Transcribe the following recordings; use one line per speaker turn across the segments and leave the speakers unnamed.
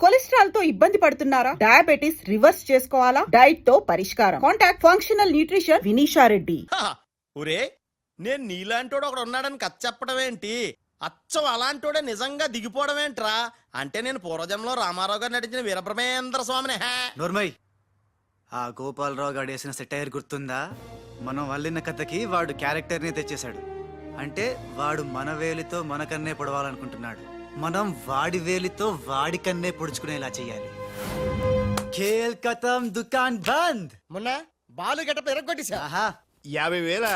కొలెస్ట్రాల్తో ఇబ్బంది పడుతున్నారా? Diabetes reverse చేసుకోవాలా? డైట్తో పరిష్కారం. Contact functional nutrition Vinisha Reddy
హా, ఒరే నేను నీలాంటోడు ఒకడు ఉన్నాడని కథ చెప్పడం ఏంటి? అచ్చం అలాంటోడే నిజంగా దిగిపోవడం ఏంట్రా? అంటే నేను పూర్వజంలో రామారావు గారు నటించిన వీరబ్రహ్మేంద్ర స్వామిని హే.
నోర్మయ్ ఆ గోపాలరావు గారు వేసిన సెటైర్ గుర్తుందా? మనం వల్లిన కథకి వాడు క్యారెక్టర్ని తెచ్చేశాడు. అంటే వాడు మన వేలితో మన కన్నే పొడవాలనుకుంటున్నాడు. మనం వాడి వేలితో వాడి కన్నే పొడుచుకునేలా ఖేల్ కథం దుకాన్ బంద్!
మొన్న బాలు గెటప్ ఎరగొట్టేశా?
ఆహా.
యాభై వేల?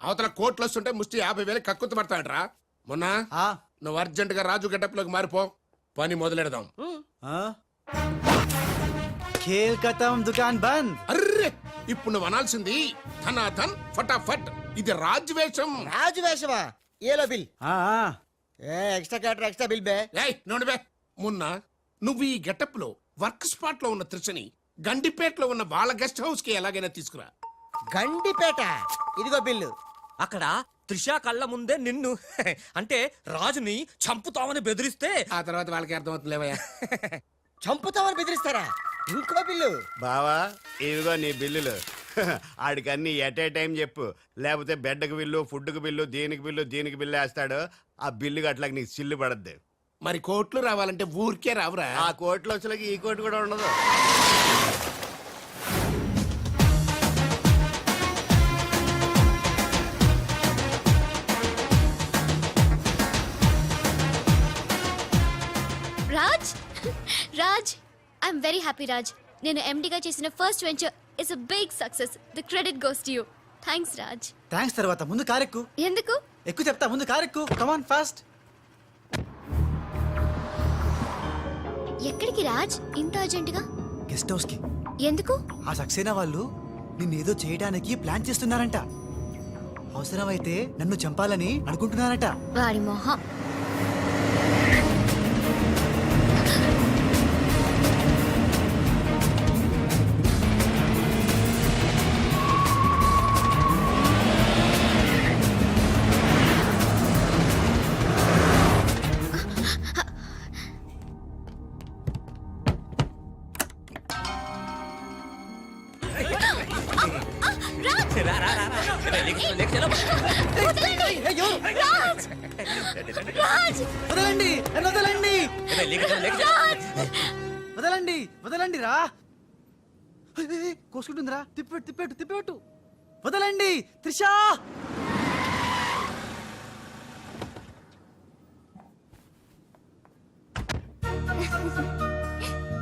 అవతల కోట్లు వస్తుంటే ముష్టి యాభై వేలు కక్కుతు పడతాడ్రా. మొన్న
ఆ,
నువ్వు అర్జెంట్గా రాజు గెటప్లోకి మారిపో. పని మొదలెడదాం.
ఆ? ఖేల్ కథం దుకాన్ బంద్!
అర్రే ఇప్పుడు నువ్వు అనాల్సింది ధనాధన్ ఫటాఫట్. ఇది రాజు వేషం
రాజు వేషమా ఏలో బిల్?
ఆ, ఆ.
ఏ ఎక్స్ట్రా క్యాటర్ ఎక్స్ట్రా బిల్ బే.
ఏయ్ మున్న నువ్వు ఈ గెటప్లో వర్క్ స్పాట్లో ఉన్న త్రిషని గండిపేటలో ఉన్న వాళ్ళ గెస్ట్ హౌస్కి ఎలాగైనా తీసుకురా.
గండిపేట? ఇదిగో బిల్లు.
అక్కడ త్రిష కళ్ళ ముందే నిన్ను అంటే రాజుని చంపుతామని బెదిరిస్తే
ఆ తర్వాత వాళ్ళకి అర్థమవుతుందిలేవయ్యా
చంపుతామని బెదిరిస్తారా? ఇంకో బిల్లు.
బావా ఇదిగో నీ బిల్లులు. ఆడికి అన్ని ఎట్ ఏ టైం చెప్పు. లేకపోతే బెడ్కి బిల్లు ఫుడ్కి బిల్లు దీనికి బిల్లు దీనికి బిల్లు వేస్తాడు. ఆ బిల్లు అట్లాగ నీకు సిల్లు పడద్ది.
మరి కోట్లు రావాలంటే ఊరికే రావురా?
ఆ కోట్లు వచ్చలకి ఈ కోటి కూడా ఉండదు.
Raj? Raj I'm very happy Raj. నేను ఎండిగా చేసిన first venture it's a big success the credit goes to you thanks Raj
thanks తర్వాత ముందు కారెక్కు
ఎందుకు?
ఎక్కువ చెప్తా. ముందు కారెక్కు కమాన్ ఫాస్ట్
ఎక్కడికి రాజ్? ఇంత అర్జెంటుగా
గెస్ట్ హౌస్కి.
ఎందుకు?
ఆ సక్సేనా వాళ్ళు నిన్నేదో చేయడానికి ప్లాన్ చేస్తున్నారంట. అవసరమైతే నన్ను చంపాలని అనుకుంటున్నారట.
వాడి మొహం.
కోసుకుంటుందిరా తిప్పెట్టు తిప్పెట్టు తిప్పెట్టు. వదలండి Trisha!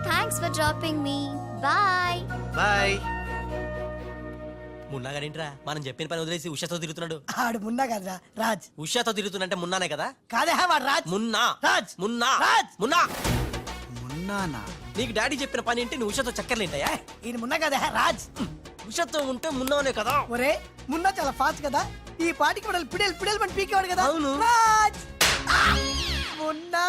Thanks for dropping me bye
bye
Munna గారేంట్రా మనం చెప్పిన పని వదిలేసి ఉషాతో తిరుగుతున్నాడు.
ఆడు మున్నా కదరా రాజ్.
ఉషాతో తిరుగుతున్నంటే మున్నానే కదా?
కాదే వాడు రాజ్.
మున్నా.
రాజ్.
మున్నా.
రాజ్.
మున్నా.
మున్నానా
నీకు డాడీ చెప్పిన పని ఏంటి? నువ్వు ఉషాతో చక్కర్లేంటయ్యా?
ఈయన మున్నా కదే రాజ్.
ఉషాతో ఉంటే మున్నానే కదా.
ఒరే మున్నా చాలా ఫాస్ట్ కదా. ఈ పాటికి మనల్ని పిడేలు పిడేలు మన పీకేవాడు కదా.
అవును.
రాజ్! మున్నా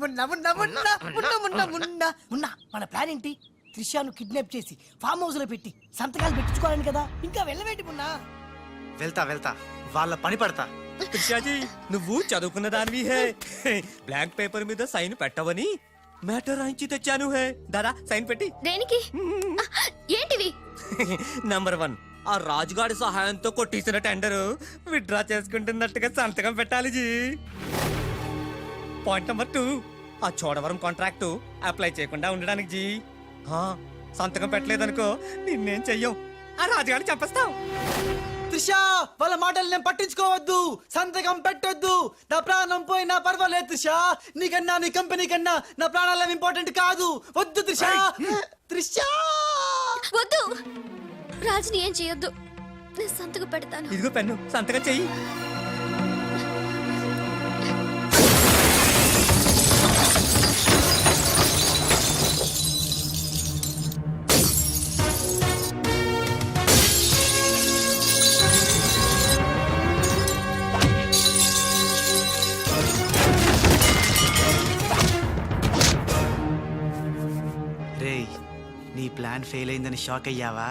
మున్నా మున్నా మున్నా మున్నా మున్నా మున్నా. మున్నా మన ప్లాన్ ఏంటి? త్రిషాను కిడ్నాప్ చేసి ఫామ్ హౌస్లో పెట్టి సంతకాలు పెట్టించుకోవాలని కదా. ఇంకా వెళ్ళవేంటి మున్నా?
వెళ్తా వెళ్తా. వాళ్ళ పని పడతా.
త్రిషాజీ నువ్వు చదువుకున్న దానివి హే. బ్లాంక్ పేపర్ మీద సైన్ పెట్టవని మ్యాటర్ రాయించి తెచ్చాను హే. దాదా సైన్ పెట్టి.
దేనికి? ఏంటివి?
నంబర్ వన్ ఆ రాజుగాడి సహాయంతో కొట్టేసిన టెండర్ విత్డ్రా చేసుకుంటున్నట్టుగా సంతకం పెట్టాలి జీ. పాయింట్ నెంబర్ టూ ఆ చోడవరం కాంట్రాక్ట్ అప్లై చేయకుండా ఉండడానికి జీ. సంతకం పెట్టలేదనుకో నిన్నేం చెయ్యం? ఆ రాజుగాడిని చంపేస్తాం.
త్రిషా వాళ్ళ మాటలు నేను పట్టించుకోవద్దు. సంతకం పెట్టొద్దు. నా ప్రాణం పోయినా పర్వాలేదు త్రిషా. నీకన్నా నీ కంపెనీ కన్నా నా ప్రాణాలు ఇంపార్టెంట్ కాదు. వద్దు త్రిషా. త్రిషా!
వద్దు. రాజ్ని ఏం చేయొద్దు. నేను సంతకు పెడతాను.
ఇదిగో పెన్ను సంతకం చెయ్యి.
నీ ప్లాన్ ఫెయిల్ అయిందని షాక్ అయ్యావా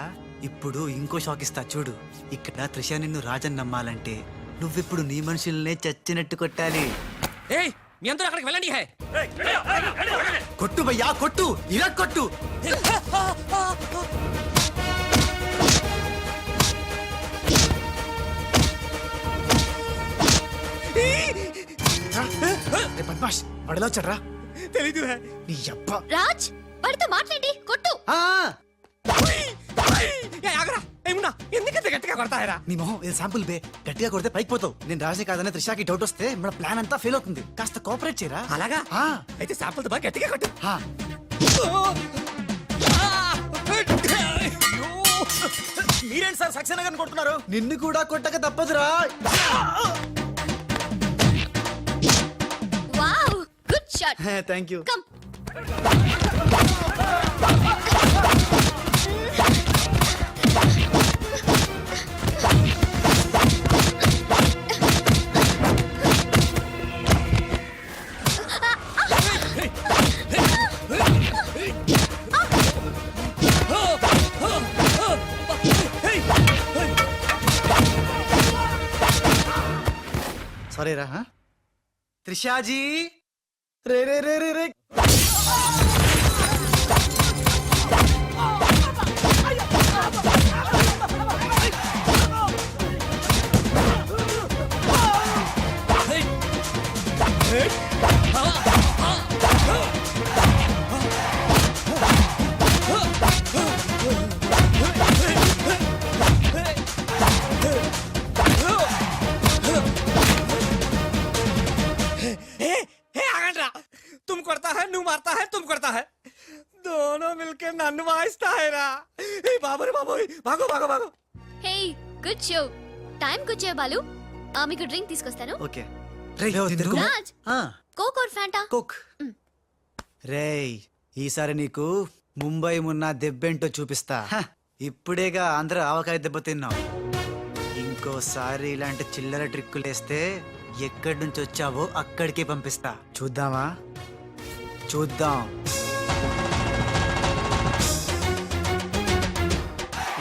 ఇప్పుడు ఇంకో షాక్ ఇస్తా చూడు ఇక్కడ త్రిష నిన్ను రాజన్ నమ్మాలంటే నువ్విప్పుడు నీ మనుషుల్నే చచ్చినట్టు కొట్టాలి
ఏయ్ మీ అందరూ అక్కడికి వెళ్ళండి హే
కొట్టు భయ్యా కొట్టు ఇలా కొట్టు రే బద్మాష్ వాడిలో వచ్చాడ్రా
తెలీదు హే
నీ అబ్బ
రాజ్ వాడితో మాట్లాడి కొట్టు.
ఆ,
ఏ, ఆగరా. ఏమున్నా ఎందుకంత గట్టిగా కొడతాయరా?
నీ మొహం ఇది శాంపుల్ బే. గట్టిగా కొడితే పైకి పోతావు. నేను రాజే కాదనే త్రిషాకి డౌట్ వస్తే మన ప్లాన్ అంతా ఫెయిల్ అవుతుంది. కాస్త కోఆపరేట్ చేయరా?
అలాగా?
ఆ,
అయితే శాంపుల్ బాగా గట్టిగా కొట్టు. మీరేంటి సార్ సక్సేనా గారిని కొడుతున్నారు?
నిన్ను కూడా కొట్టక తప్పదురా.
Wow good shot.
Thank you
come.
Sorry రా హా? త్రిషాజీ రే రే రే రే రే
నన్ను వాయిస్తాయరా ఏ బాబోయ్ బాబోయ్ బాగో బాగో బాగో
హే గుడ్ షో టైం కు బాలు మీకు డ్రింక్ తీసుకొస్తాను
ఓకే
రాజ్!
ఆ,
కోక్ ఆర్ ఫ్యాంటా
కుక్.
మ్.
రేయ్ ఈసారి నీకు ముంబై మున్న దెబ్బేంటో చూపిస్తా. ఇప్పుడేగా ఆంధ్ర ఆవకాయ దెబ్బ తిన్నావు ఇంకోసారి ఇలాంటి చిల్లర ట్రిక్కులేస్తే ఎక్కడి నుంచి వచ్చావో అక్కడికే పంపిస్తా. చూద్దామా? చూద్దాం.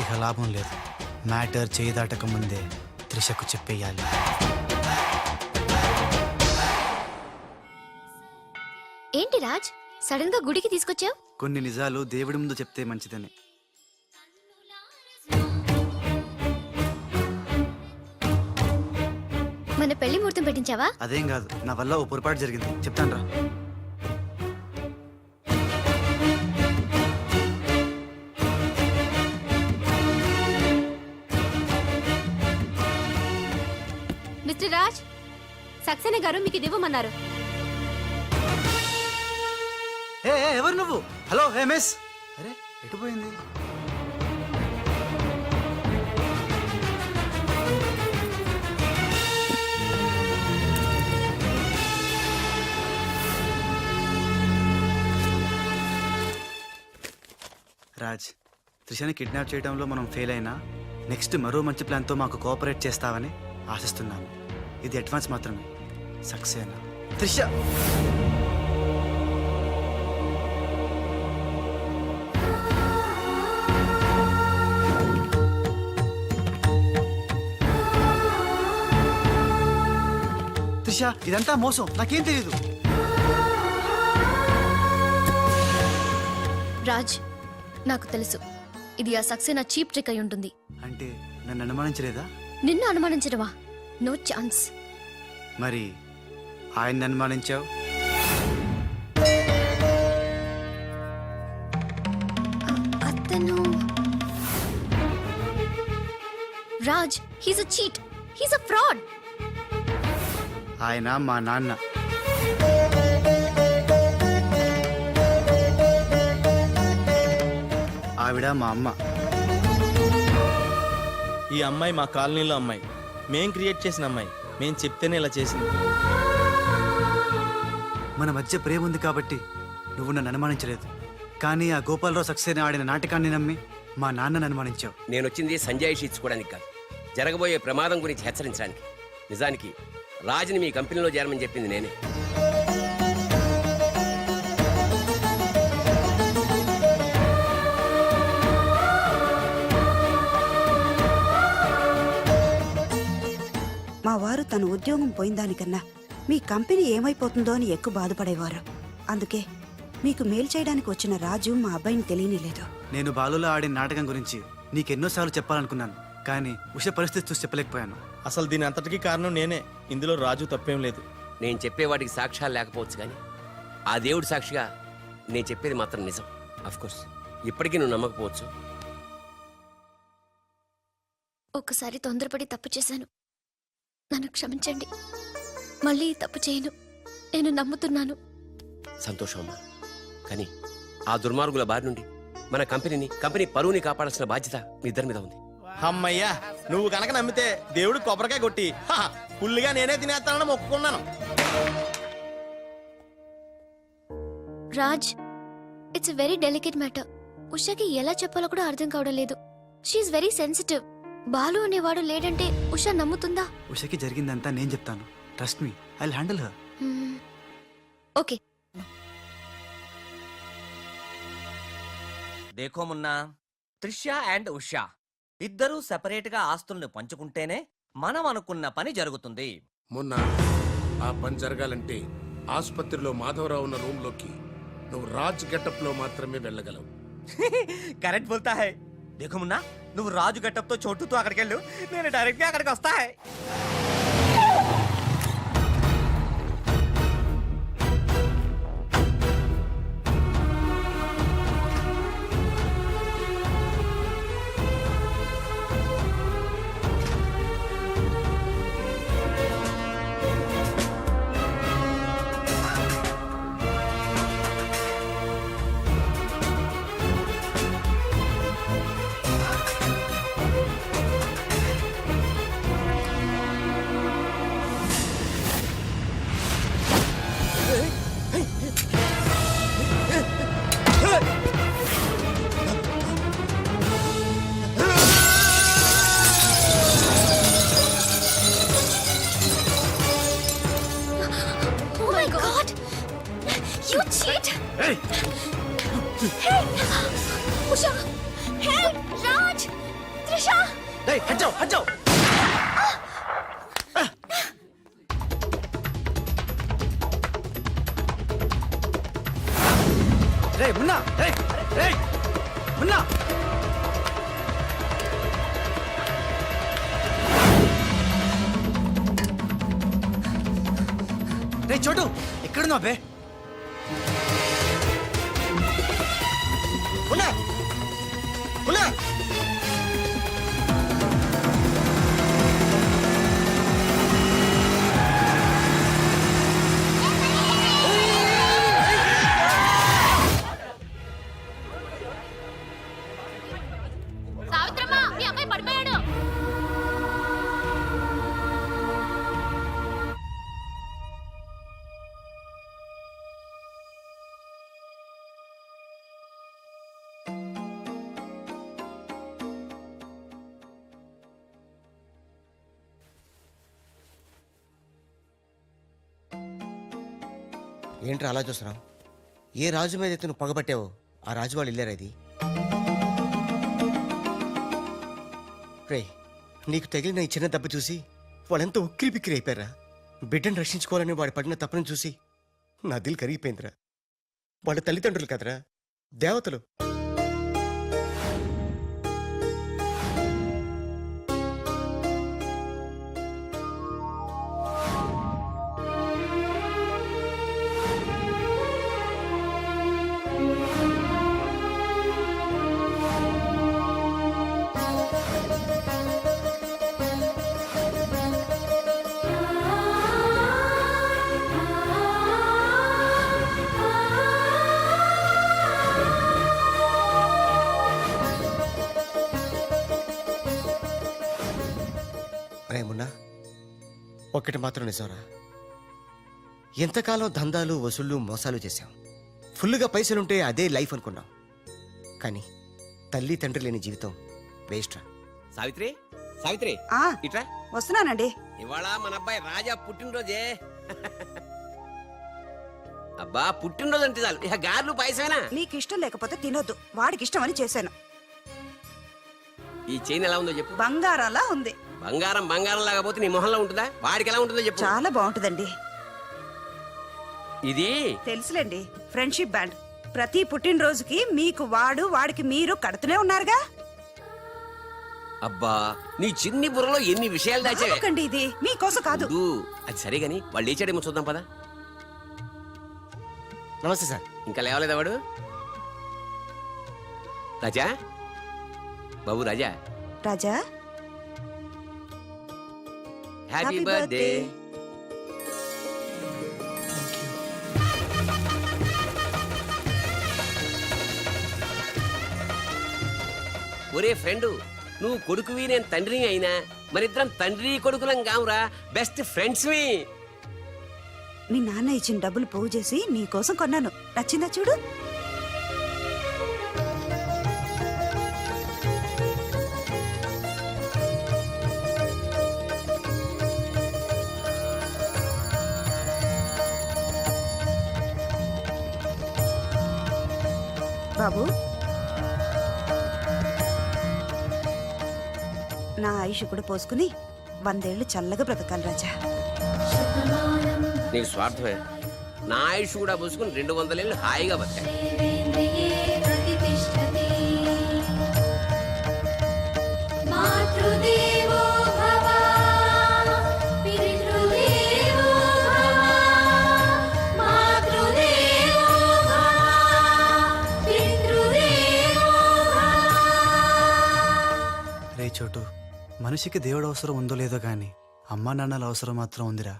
ఇక లాభం లేదు. మ్యాటర్ చేయి దాటక ముందే త్రిషకు చెప్పేయాలి.
ఏంటి రాజ్? సడన్గా గుడికి తీసుకొచ్చావు?
కొన్ని నిజాలు దేవుడి ముందు చెప్తే మంచిదని.
మన పెళ్ళి ముహూర్తం పెట్టించావా?
అదేం కాదు. నా వల్ల ఓ పొరపాటు జరిగింది. చెప్తాను రా.
మిస్టర్ రాజ్ సక్సేనా గారు మీకు ఇది ఇవ్వమన్నారు.
ఏ ఏ, ఎవరు నువ్వు? Hello hey miss? అరే ఎటు పోయింది? రాజ్ త్రిషని కిడ్నాప్ చేయడంలో మనం ఫెయిల్ అయినా నెక్స్ట్ మరో మంచి ప్లాన్తో మాకు కోఆపరేట్ చేస్తావని ఆశిస్తున్నాను. ఇది అడ్వాన్స్ మాత్రమే. సక్సేనా త్రిష! త్రిష ఇదంతా మోసం నాకేం తెలియదు
రాజ్ నాకు తెలుసు. ఇది ఆ సక్సేనా చీప్ ట్రిక్ అయి ఉంటుంది.
అంటే నన్ను అనుమానించలేదా?
నిన్ను అనుమానించడమా? No chance.
మరి ఆయన్ని అనుమానించావు?
అతను Raj he's a cheat he's a fraud
ఆయన మా నాన్న. ఆవిడ మా అమ్మ.
ఈ అమ్మాయి మా కాలనీలో అమ్మాయి. మేం క్రియేట్ చేసిన అమ్మాయి. మేం చెప్తేనే ఇలా చేసింది.
మన మధ్య ప్రేమ ఉంది కాబట్టి నువ్వు నన్ను అనుమానించలేదు. కానీ ఆ గోపాలరావు సక్సేనా ఆడిన నాటకాన్ని నమ్మి మా నాన్నను అనుమానించావు.
నేను వచ్చింది సంజయ్ ఇచ్చుకోవడానికి కాదు. జరగబోయే ప్రమాదం గురించి హెచ్చరించడానికి. నిజానికి రాజుని మీ కంపెనీలో చేరమని చెప్పింది నేనే.
మా వారు తన ఉద్యోగం పోయిన దానికన్నా మీ కంపెనీ ఏమైపోతుందో అని ఎక్కువ బాధపడేవారు. అందుకే మీకు మేలు చేయడానికి వచ్చిన రాజు మా అబ్బాయిని తెలియనిలేదు.
నేను బాలులో ఆడిన నాటకం గురించి నీకెన్నోసార్లు చెప్పాలనుకున్నాను కానీ ఉష పరిస్థితి చూసి చెప్పలేకపోయాను.
అసలు దీని అంతటికీ కారణం నేనే. ఇందులో రాజు తప్పేం లేదు.
నేను చెప్పేవాడికి సాక్ష్యాలు లేకపోవచ్చు కానీ ఆ దేవుడి సాక్షిగా నేను చెప్పేది మాత్రం నిజం. కోర్స్ ఇప్పటికీ నువ్వు నమ్మకపోవచ్చు.
ఒక్కసారి తొందరపడి తప్పు చేశాను. నన్ను క్షమించండి. మళ్ళీ ఈ తప్పు చేయను. నేను నమ్ముతున్నాను.
సంతోషం అమ్మా. కానీ ఆ దుర్మార్గుల బారి నుండి మన కంపెనీని కంపెనీ పరువుని కాపాడాల్సిన బాధ్యత మీ ఇద్దరి మీద ఉంది.
అమ్మయ్యా నువ్వు కనుక నమ్మితే దేవుడు కొబ్బరికాయ కొట్టి హా, ఫుల్లుగా నేనే తినేస్తానని మొక్కుకున్నాను.
Raj it's very delicate matter ఉషాకి ఎలా చెప్పాలో కూడా అర్థం కావడం లేదు. షీఈ్ వెరీ సెన్సిటివ్ బాలు అనేవాడు లేడంటే ఉషా నమ్ముతుందా?
ఉషకి జరిగిందంతా నేను చెప్తాను. Trust me I handle her.
Okay.
Dekho Munna Trisha and Usha. ఇద్దరూ సెపరేట్గా ఆస్తుల్ని పంచుకుంటేనే మనం అనుకున్న పని జరుగుతుంది.
మొన్న ఆ పని జరగాలంటే ఆసుపత్రిలో మాధవరావు ఉన్న రూమ్లోకి నువ్వు రాజ్ గెటప్లో మాత్రమే వెళ్ళగలవు.
కరెక్ట్ బోల్తా హై. దేఖో మున్నా నువ్వు రాజు గట్టప్తో చోటుతో అక్కడికి వెళ్ళు నేను డైరెక్ట్గా అక్కడికి వస్తా హై.
రే చోటు. ఎక్కడున్నావు బే?
ఉన్నా. ఉన్నా.
ఏంట్రా అలా చూస్తున్నావు? ఏ రాజు మీద అయితే నువ్వు పగబట్టావో? ఆ రాజు వాళ్ళు వెళ్ళారా ఇది? రే నీకు తగిలిన ఈ చిన్న దెబ్బ చూసి వాళ్ళెంత ఉక్కిరి బిక్కిరి అయిపోయారా? బిడ్డను రక్షించుకోవాలని వాడు పడిన తప్పని చూసి నా దిల్ కరిగిపోయిందిరా. వాళ్ళ తల్లిదండ్రులు కదరా? దేవతలు. ఒక్కటి మాత్రం నిజంరా. ఎంతకాలం దందాలు వసూళ్ళు మోసాలు చేశాం. ఫుల్గా పైసలుంటే అదే లైఫ్ అనుకున్నాం. కానీ తల్లి తండ్రి లేని జీవితం వేస్ట్ రా.
సావిత్రి సావిత్రి
ఆ
ఇట్రా.
వస్తున్నానండి.
ఇవాళ మన అబ్బాయి రాజా పుట్టినరోజే. అబ్బా పుట్టినరోజు అంటే చాలు. ఇక గార్లు పాయసమేనా?
మీకు ఇష్టం లేకపోతే తినొద్దు. వాడికి ఇష్టం అని చేశాను.
ఈ చైన్ ఎలా ఉందో చెప్పు.
బంగారంలా ఉంది.
బంగారం బంగారం లాగా పోతే నీ మొహంలో ఉంటుందా? వాడికి ఎలా ఉంటుందో చెప్పు.
చాలా బాగుంటుందండి.
ఇది?
తెలుసులేండి ఫ్రెండ్షిప్ బ్యాండ్. ప్రతి పుట్టినరోజుకి మీకు వాడు వాడికి మీరు కడుతూనే ఉన్నారుగా?
అబ్బా నీ చిన్ని బుర్రలో ఎన్ని విషయాలు దాచావే?
ఎందుకండి ఇది? మీకోసం కాదు.
అది సరే గాని వాళ్ళు లేచాడేమో చూద్దాం పదా.
నమస్తే సార్.
ఇంకా లేవలేదా వాడు? రాజా? బాబు Raja?
Raja?
Happy
Happy
birthday
birthday.
ఒరే ఫ్రెండ్ నువ్వు కొడుకువి నేను తండ్రిని అయినా మరిద్దరం తండ్రి కొడుకులం కావురా బెస్ట్ ఫ్రెండ్స్వి
మీ నాన్న ఇచ్చిన డబ్బులు పోగు చేసి నీకోసం కొన్నాను. నచ్చిందా చూడు? బాబు. నా ఆయుష్ కూడా పోసుకుని వందేళ్ళు చల్లగా బ్రతకాలి రాజా.
నీకు స్వార్థమే. నా ఆయుష్ కూడా పోసుకుని రెండు వందలేళ్ళు హాయిగా బతికా
మనిషికి దేవుడు అవసరం ఉందో లేదో గాని అమ్మా నాన్నల అవసరం మాత్రం ఉందిరా.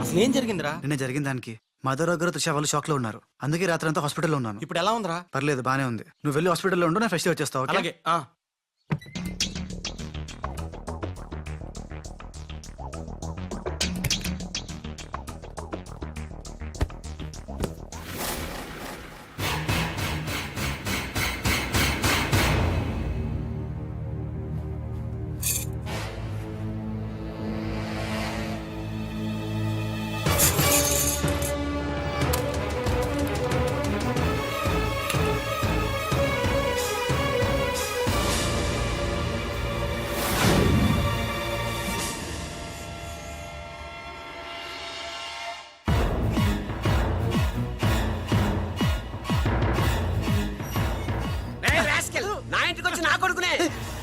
అసలు ఏం జరిగిందిరా?
నిన్న జరిగిన దానికి మదర్ దగ్గర త్రిష వాళ్ళు షాక్లో ఉన్నారు. అందుకే రాత్రి అంతా హాస్పిటల్లో ఉన్నాను.
ఇప్పుడు ఎలా ఉందిరా?
పర్లేదు బానే ఉంది. నువ్వు వెళ్ళి హాస్పిటల్లో ఉండు నేను ఫెస్ట్ వచ్చేస్తావు?
అలాగే ఆ.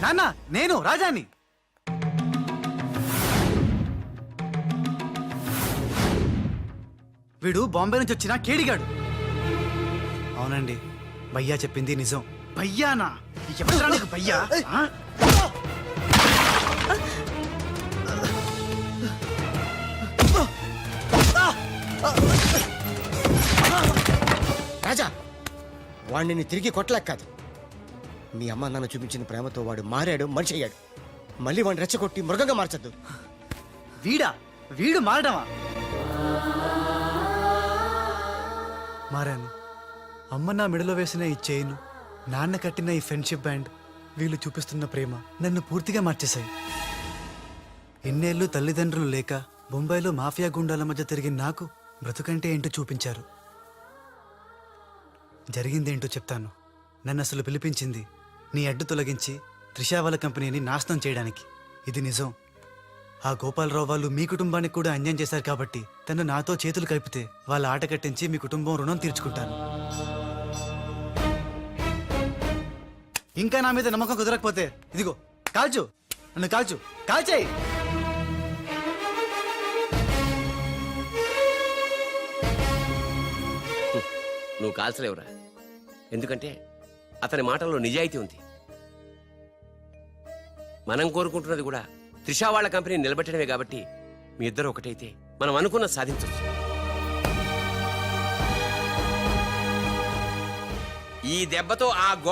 నాన్న నేను రాజాని. వీడు బాంబే నుంచి వచ్చిన కేడిగాడు. అవునండి భయ్యా చెప్పింది నిజం. భయ్యానా? ఎవరురా నీకు భయ్యా? ఆ?
రాజా వాడిని తిరిగి కొట్టలేక కాదు. మీ అమ్మ నాన్న చూపించిన ప్రేమతో వాడు మారాడు మనిషి అయ్యాడు. మళ్ళీ వాడిని రెచ్చగొట్టి మృగంగా మార్చద్దు.
వీడా? వీడు మారడమా? మారాను. అమ్మ నా మెడలో వేసిన ఈ చైన్ నాన్న కట్టిన ఈ ఫ్రెండ్షిప్ బ్యాండ్ వీళ్ళు చూపిస్తున్న ప్రేమ నన్ను పూర్తిగా మార్చేశాయి. ఎన్నేళ్ళు తల్లిదండ్రులు లేక బొంబాయిలో మాఫియా గుండాల మధ్య తిరిగిన నాకు బ్రతుకంటే ఏంటో చూపించారు. జరిగిందేంటో చెప్తాను. నన్ను అసలు పిలిపించింది నీ అడ్డు తొలగించి త్రిషావల కంపెనీని నాశనం చేయడానికి. ఇది నిజం. ఆ గోపాలరావు వాళ్ళు మీ కుటుంబానికి కూడా అన్యాయం చేశారు కాబట్టి తను నాతో చేతులు కలిపితే వాళ్ళ ఆట కట్టించి మీ కుటుంబం రుణం తీర్చుకుంటాను. ఇంకా నా మీద నమ్మకం కుదరకపోతే ఇదిగో కాల్చు. నన్ను కాల్చు. కాల్చేయి.
నువ్వు కాల్చలేవురా. ఎందుకంటే అతని మాటల్లో నిజాయితీ ఉంది. మనం కోరుకుంటున్నది కూడా త్రిషా వాళ్ళ కంపెనీ నిలబెట్టడమే కాబట్టి మీ ఇద్దరు ఒకటైతే మనం అనుకున్న సాధించవచ్చు ఈ దెబ్బతో ఆ గో